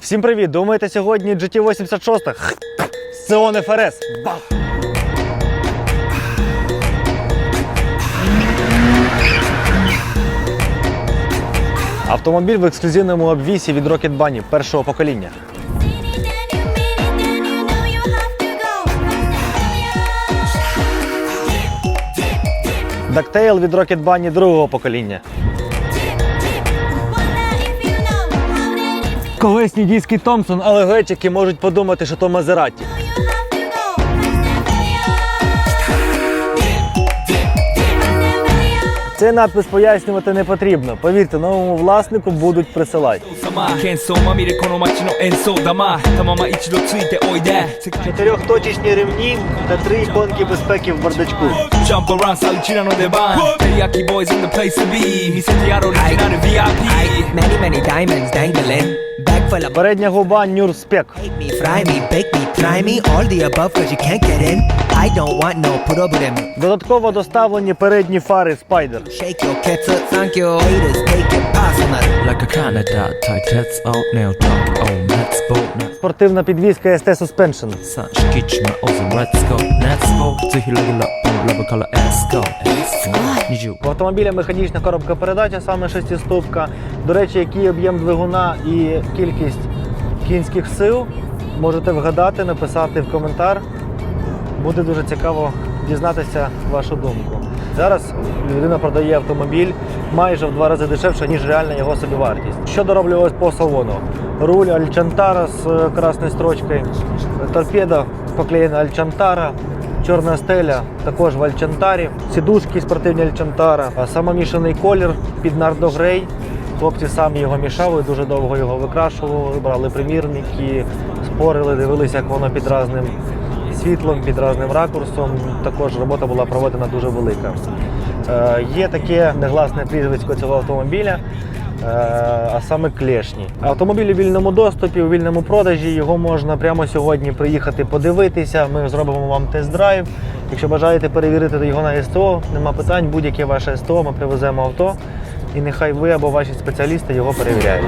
Всім привіт! Думаєте, сьогодні GT86 Сеон ФРС. Бах! Автомобіль в ексклюзивному обвісі від Rocket Bunny першого покоління. Дактейл від Rocket Bunny другого покоління. Колись нідійський Томпсон, але гречики можуть подумати, що то Мазераті. Цей надпис пояснювати не потрібно. Повірте, новому власнику будуть присилати. Чотирьохточечні ремні та три іконки безпеки в бардачку. Передня губа Нюрспек. Додатково доставлені передні фари Spider. Спортивна підвізка ST Suspension. В автомобіля механічна коробка передача, саме шестиступка. До речі, який об'єм двигуна і кількість кінських сил можете вгадати, написати в коментар. Буде дуже цікаво дізнатися вашу думку. Зараз людина продає автомобіль майже в два рази дешевше, ніж реальна його собівартість. Що дороблювалось по салону? Руль Альчантара з е, красною строчкою, торпеда поклеєна Альчантара, чорна стеля також в Альчантарі, сідушки спортивні Альчантара, самомішаний колір під Нардо Грей. Хлопці самі його мішали, дуже довго його викрашували, брали примірники, спорили, дивилися, як воно під разним світлом, під разним ракурсом. Також робота була проведена дуже велика. Е, є таке негласне прізвисько цього автомобіля, е, а саме клешні. Автомобіль у вільному доступі, у вільному продажі. Його можна прямо сьогодні приїхати подивитися. Ми зробимо вам тест-драйв. Якщо бажаєте перевірити його на СТО, нема питань, будь-яке ваше СТО, ми привеземо авто. І нехай ви або ваші спеціалісти його перевіряють.